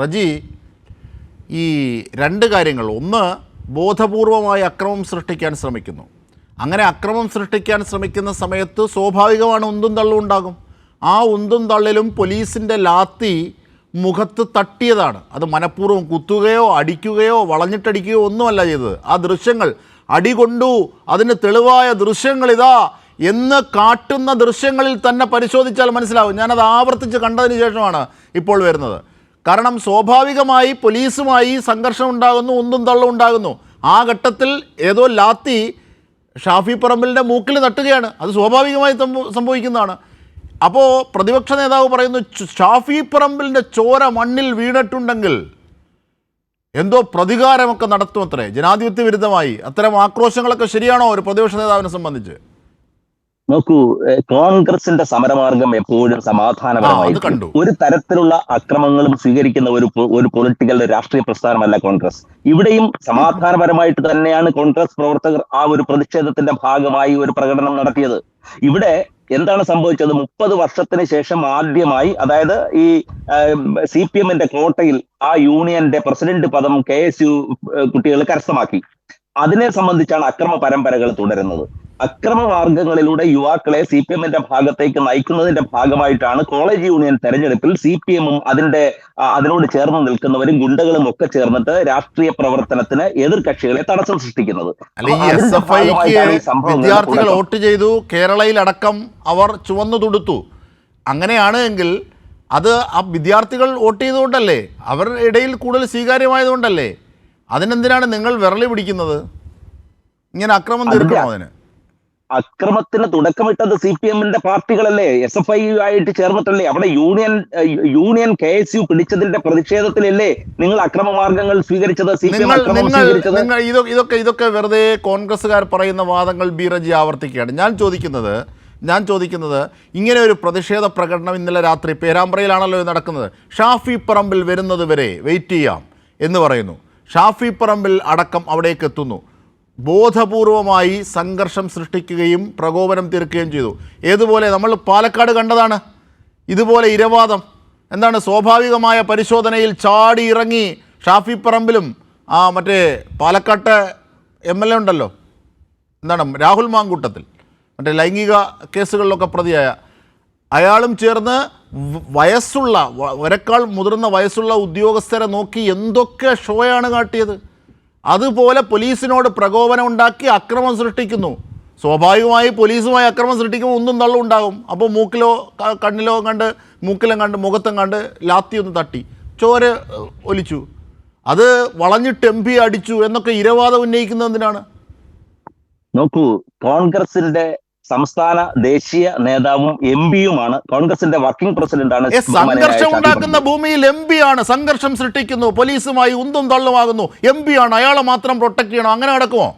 റജി ഈ രണ്ട് കാര്യങ്ങൾ. ഒന്ന് ബോധപൂർവമായി അക്രമം സൃഷ്ടിക്കാൻ ശ്രമിക്കുന്നു. അങ്ങനെ അക്രമം സൃഷ്ടിക്കാൻ ശ്രമിക്കുന്ന സമയത്ത് സ്വാഭാവികമാണ് ഉന്തും തള്ളും ഉണ്ടാകും. ആ ഉന്തും തള്ളിലും പോലീസിന്റെ ലാത്തി മുഖത്ത് തട്ടിയതാണ്. അത് മനഃപൂർവം കുത്തുകയോ അടിക്കുകയോ വളഞ്ഞിട്ടടിക്കുകയോ ഒന്നുമല്ല ചെയ്തത്. ആ ദൃശ്യങ്ങൾ അടി കൊണ്ടു അതിന് തെളിവായ ദൃശ്യങ്ങൾ ഇതാ എന്ന് കാട്ടുന്ന ദൃശ്യങ്ങളിൽ തന്നെ പരിശോധിച്ചാൽ മനസ്സിലാവും. ഞാനത് ആവർത്തിച്ച് കണ്ടതിന് ശേഷമാണ് ഇപ്പോൾ വരുന്നത്. കാരണം സ്വാഭാവികമായി പോലീസുമായി സംഘർഷം ഉണ്ടാകുന്നു ഒന്നും തള്ളും ഉണ്ടാകുന്നു. ആ ഘട്ടത്തിൽ ഏതോ ലാത്തി ഷാഫി പറമ്പലിന്റെ മൂക്കിൽ തട്ടുകയാണ്. അത് സ്വാഭാവികമായി സംഭവിക്കുന്നതാണ്. അപ്പോൾ പ്രതിപക്ഷ നേതാവ് പറയുന്നു ഷാഫി പറമ്പലിന്റെ ചോര മണ്ണിൽ വീണിട്ടുണ്ടെങ്കിൽ എന്തോ പ്രതികാരമൊക്കെ നടത്തും അത്രേ. ജനാധിപത്യ വിരുദ്ധമായി. അത്തരം ആക്രോശങ്ങളൊക്കെ ശരിയാണോ ഒരു പ്രതിപക്ഷ നേതാവിനെ സംബന്ധിച്ച്? നോക്കൂ കോൺഗ്രസിന്റെ സമരമാർഗം എപ്പോഴും സമാധാനപരമായി ഒരു തരത്തിലുള്ള അക്രമങ്ങളും സ്വീകരിക്കുന്ന ഒരു ഒരു പൊളിറ്റിക്കൽ രാഷ്ട്രീയ പ്രസ്ഥാനമല്ല കോൺഗ്രസ്. ഇവിടെയും സമാധാനപരമായിട്ട് തന്നെയാണ് കോൺഗ്രസ് പ്രവർത്തകർ ആ ഒരു പ്രതിഷേധത്തിന്റെ ഭാഗമായി ഒരു പ്രകടനം നടത്തിയത്. ഇവിടെ എന്താണ് സംഭവിച്ചത്? മുപ്പത് വർഷത്തിന് ശേഷം ആദ്യമായി അതായത് ഈ സി പി എമ്മിന്റെ കോട്ടയിൽ ആ യൂണിയന്റെ പ്രസിഡന്റ് പദം കെ എസ് യു കുട്ടികൾ കരസ്ഥമാക്കി. അതിനെ സംബന്ധിച്ചാണ് അക്രമ പരമ്പരകൾ തുടരുന്നത്. അക്രമ മാർഗങ്ങളിലൂടെ യുവാക്കളെ സി പി എമ്മിന്റെ ഭാഗത്തേക്ക് നയിക്കുന്നതിന്റെ ഭാഗമായിട്ടാണ് കോളേജ് യൂണിയൻ തെരഞ്ഞെടുപ്പിൽ സി പി എമ്മും അതിന്റെ അതിനോട് ചേർന്ന് നിൽക്കുന്നവരും ഗുണ്ടകളും ഒക്കെ ചേർന്നിട്ട് രാഷ്ട്രീയ പ്രവർത്തനത്തിന് എതിർകക്ഷികളെ തടസ്സം സൃഷ്ടിക്കുന്നത്. വിദ്യാർത്ഥികൾ വോട്ട് ചെയ്തു കേരളയിലടക്കം അവർ ചുവന്നു തുടുത്തു. അങ്ങനെയാണ് എങ്കിൽ അത് ആ വിദ്യാർത്ഥികൾ വോട്ട് ചെയ്തുകൊണ്ടല്ലേ? അവരുടെ ഇടയിൽ കൂടുതൽ സ്വീകാര്യമായതുകൊണ്ടല്ലേ? അതിനെന്തിനാണ് നിങ്ങൾ വിരളി പിടിക്കുന്നത്? ഇങ്ങനെ അക്രമം തീർക്കണോ അതിന്? അക്രമത്തിന് തുടക്കമിട്ടത് സി പി എമ്മിന്റെ പാർട്ടികളല്ലേ? എസ് എഫ് ഐ ആയിട്ട് ചേർന്നിട്ടല്ലേ? അവിടെ union union K S U പിടിച്ചതിന്റെ പ്രതിഷേധത്തിലല്ലേ നിങ്ങൾ അക്രമ മാർഗങ്ങൾ സ്വീകരിച്ചത്? സി പി എം നിങ്ങൾ ഇതൊക്കെ ഇതൊക്കെ വെറുതെ കോൺഗ്രസ്സുകാർ പറയുന്ന വാദങ്ങൾ ബീറജി ആവർത്തിക്കുകയാണ്. ഞാൻ ചോദിക്കുന്നത് ഞാൻ ചോദിക്കുന്നത് ഇങ്ങനെ ഒരു പ്രതിഷേധ പ്രകടനം ഇന്നലെ രാത്രി പേരാമ്പ്രയിലാണല്ലോ നടക്കുന്നത്. ഷാഫി പറമ്പിൽ വരുന്നത് വരെ വെയിറ്റ് ചെയ്യാം എന്ന് പറയുന്നു. ഷാഫി പറമ്പിൽ അടക്കം അവിടേക്ക് എത്തുന്നു. ബോധപൂർവമായി സംഘർഷം സൃഷ്ടിക്കുകയും പ്രകോപനം തീർക്കുകയും ചെയ്തു. ഏതുപോലെ നമ്മൾ പാലക്കാട് കണ്ടതാണ്. ഇതുപോലെ ഇരവാദം. എന്താണ് സ്വാഭാവികമായ പരിശോധനയിൽ ചാടി ഇറങ്ങി ഷാഫി പറമ്പിലും ആ മറ്റേ പാലക്കാട്ടെ എം എൽ എ ഉണ്ടല്ലോ. എന്താണ് രാഹുൽ മാങ്കൂട്ടത്തിൽ. മറ്റേ ലൈംഗിക കേസുകളിലൊക്കെ പ്രതിയായ. അയാളും ചേർന്ന് വയസ്സുള്ള ഒരെക്കാൾ മുതിർന്ന വയസ്സുള്ള ഉദ്യോഗസ്ഥരെ നോക്കി എന്തൊക്കെ ഷോയാണ് കാട്ടിയത്. അതുപോലെ പോലീസിനോട് പ്രകോപനം ഉണ്ടാക്കി അക്രമം സൃഷ്ടിക്കുന്നു. സ്വാഭാവികമായി പോലീസുമായി അക്രമം സൃഷ്ടിക്കുമ്പോൾ ഒന്നും തള്ളും ഉണ്ടാകും. അപ്പോൾ മൂക്കിലോ കണ്ണിലോ കണ്ട് മൂക്കിലും കണ്ട് മുഖത്തും കണ്ട് ലാത്തി ഒന്ന് തട്ടി. ചോര ഒലിച്ചു. അത് വളഞ്ഞിട്ട് എം പി അടിച്ചു എന്നൊക്കെ ഇരവാദം ഉന്നയിക്കുന്നത് എന്തിനാണ്? നോക്കൂ കോൺഗ്രസിന്റെ സംസ്ഥാന ദേശീയ നേതാവും എം പിയുമാണ്. കോൺഗ്രസിന്റെ വർക്കിംഗ് പ്രസിഡന്റാണ് സംഘർഷം ഉണ്ടാക്കുന്ന ഭൂമിയിൽ എം പി ആണ് സംഘർഷം സൃഷ്ടിക്കുന്നു. പോലീസുമായി ഉന്തും തള്ളുമാകുന്നു. എം പി ആണ് അയാളെ മാത്രം പ്രൊട്ടക്ട് ചെയ്യണം. അങ്ങനെ നടക്കുമോ?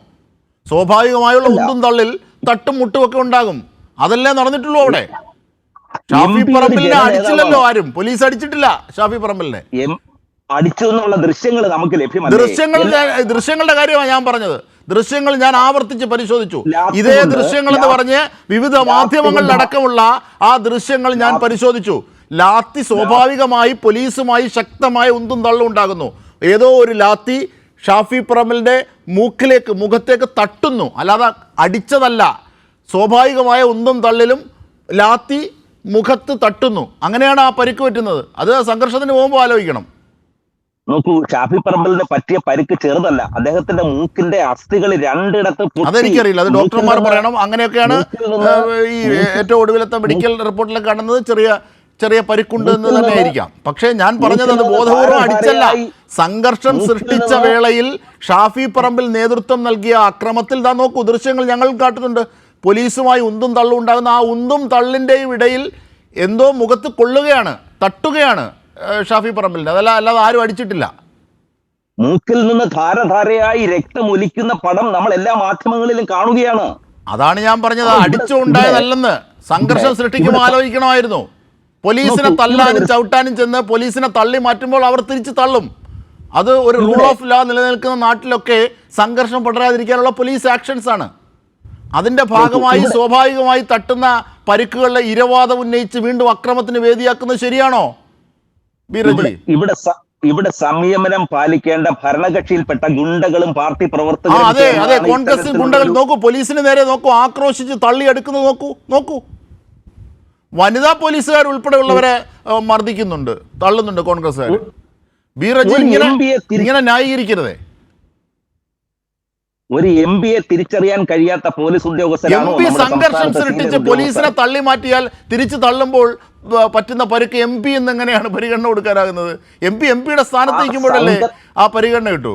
സ്വാഭാവികമായുള്ള ഉന്തും തള്ളിൽ തട്ടും മുട്ടും ഒക്കെ ഉണ്ടാകും. അതല്ലേ നടന്നിട്ടുള്ളൂ അവിടെ? ഷാഫി പറമ്പിലിനെ അടിച്ചില്ലല്ലോ ആരും. പോലീസ് അടിച്ചിട്ടില്ല ഷാഫി പറമ്പിലിനെ. അടിച്ചു എന്നുള്ള ദൃശ്യങ്ങൾ നമുക്ക് ലഭ്യമല്ല? ദൃശ്യങ്ങൾ ദൃശ്യങ്ങളുടെ കാര്യമാണ് ഞാൻ പറഞ്ഞത്. ദൃശ്യങ്ങൾ ഞാൻ ആവർത്തിച്ച് പരിശോധിച്ചു. ഇതേ ദൃശ്യങ്ങൾ എന്ന് പറഞ്ഞ് വിവിധ മാധ്യമങ്ങളിൽ മാധ്യമങ്ങളിലടക്കമുള്ള ആ ദൃശ്യങ്ങൾ ഞാൻ പരിശോധിച്ചു. ലാത്തി സ്വാഭാവികമായി പോലീസുമായി ശക്തമായ ഉന്തും തള്ളും ഉണ്ടാകുന്നു. ഏതോ ഒരു ലാത്തി ഷാഫി പറമ്പലിന്റെ മൂക്കിലേക്ക് മുഖത്തേക്ക് തട്ടുന്നു. അല്ലാതെ അടിച്ചതല്ല. സ്വാഭാവികമായ ഉന്തും തള്ളിലും ലാത്തി മുഖത്ത് തട്ടുന്നു. അങ്ങനെയാണ് ആ പരിക്ക് പറ്റുന്നത്. അത് സംഘർഷത്തിന് പോകുമ്പോൾ ആലോചിക്കണം. നോക്കൂ ഷാഫി പറമ്പലിന് പറ്റിയ പരിക്ക് ചെറുതല്ല. അദ്ദേഹത്തിന്റെ മൂക്കിന്റെ അസ്ഥികൾ രണ്ടിടത്ത്. അതെനിക്കറിയില്ല. അത് ഡോക്ടർമാർ പറയണം. അങ്ങനെയൊക്കെയാണ് ഈ ഏറ്റവും ഒടുവിലത്തെ മെഡിക്കൽ റിപ്പോർട്ടിൽ കാണുന്നത് ചെറിയ ചെറിയ പരിക്കുണ്ട് എന്ന് തന്നെ ആയിരിക്കാം പക്ഷേ ഞാൻ പറഞ്ഞത് അത് ബോധപൂർവം അടിച്ചല്ല. സംഘർഷം സൃഷ്ടിച്ച വേളയിൽ ഷാഫി പറമ്പിൽ നേതൃത്വം നൽകിയ അക്രമത്തിൽ താ നോക്കൂ ദൃശ്യങ്ങൾ ഞങ്ങൾ കാട്ടുന്നുണ്ട്. പോലീസുമായി ഉന്തും തള്ളും ഉണ്ടാകുന്ന ആ ഉന്തും തള്ളിന്റെയും ഇടയിൽ എന്തോ മുഖത്ത് കൊള്ളുകയാണ് തട്ടുകയാണ്. ഷാഫി പറമ്പിലിന്റെ അതല്ല അല്ലാതെ ആരും അടിച്ചിട്ടില്ല. മൂക്കിൽ നിന്ന് ധാരധാരയായി രക്തം ഒലിക്കുന്ന പടം നമ്മൾ എല്ലാ മാധ്യമങ്ങളിലും കാണുകയാണ്. അതാണ് ഞാൻ പറഞ്ഞത്. അടിച്ചുണ്ടായതല്ലെന്ന്. സംഘർഷം സൃഷ്ടിക്കുമ്പോൾ ആലോചിക്കണമായിരുന്നു. പോലീസിനെ തല്ലാനും ചവിട്ടാനും ചെന്ന് പോലീസിനെ തള്ളി മാറ്റുമ്പോൾ അവർ തിരിച്ചു തള്ളും. അത് ഒരു റൂൾ ഓഫ് ലോ നിലനിൽക്കുന്ന നാട്ടിലൊക്കെ സംഘർഷം പടരാതിരിക്കാനുള്ള പോലീസ് ആക്ഷൻസ് ആണ്. അതിന്റെ ഭാഗമായി സ്വാഭാവികമായി തട്ടുന്ന പരിക്കുകളിലെ ഇരവാദം ഉന്നയിച്ച് വീണ്ടും അക്രമത്തിന് വേദിയാക്കുന്നത് ശരിയാണോ? ഇവിടെ ഇവിടെ സംയമനം പാലിക്കേണ്ട ഭരണകക്ഷിയിൽപ്പെട്ട ഗുണ്ടകളും പാർട്ടി പ്രവർത്തകരും അതെ അതെ കോൺഗ്രസ് ഗുണ്ടകൾ നോക്കൂ പോലീസിന് നേരെ നോക്കൂ ആക്രോശിച്ച് തള്ളിയെടുക്കുന്നത് നോക്കൂ നോക്കൂ. വനിതാ പോലീസുകാർ ഉൾപ്പെടെയുള്ളവരെ മർദ്ദിക്കുന്നുണ്ട് തള്ളുന്നുണ്ട് കോൺഗ്രസ്സുകാർ ബീറജി ഇങ്ങനെ ഇങ്ങനെ ന്യായീകരിക്കരുതേ. ഒരു എം പിയെ തിരിച്ചറിയാൻ കഴിയാത്ത പോലീസ് എം ഉദ്യോഗസ്ഥരാണോ പി സംഘർഷം സൃഷ്ടിച്ച് പോലീസിനെ? തള്ളി മാറ്റിയാൽ തിരിച്ചു തള്ളുമ്പോൾ പറ്റുന്ന പരുക്ക് എം പി എന്നെങ്ങനെയാണ് പരിഗണന കൊടുക്കാനാകുന്നത് എം പി എം പിയുടെ സ്ഥാനത്ത് ആ നിൽക്കുമ്പോഴല്ലേ ആ പരിഗണന കിട്ടൂ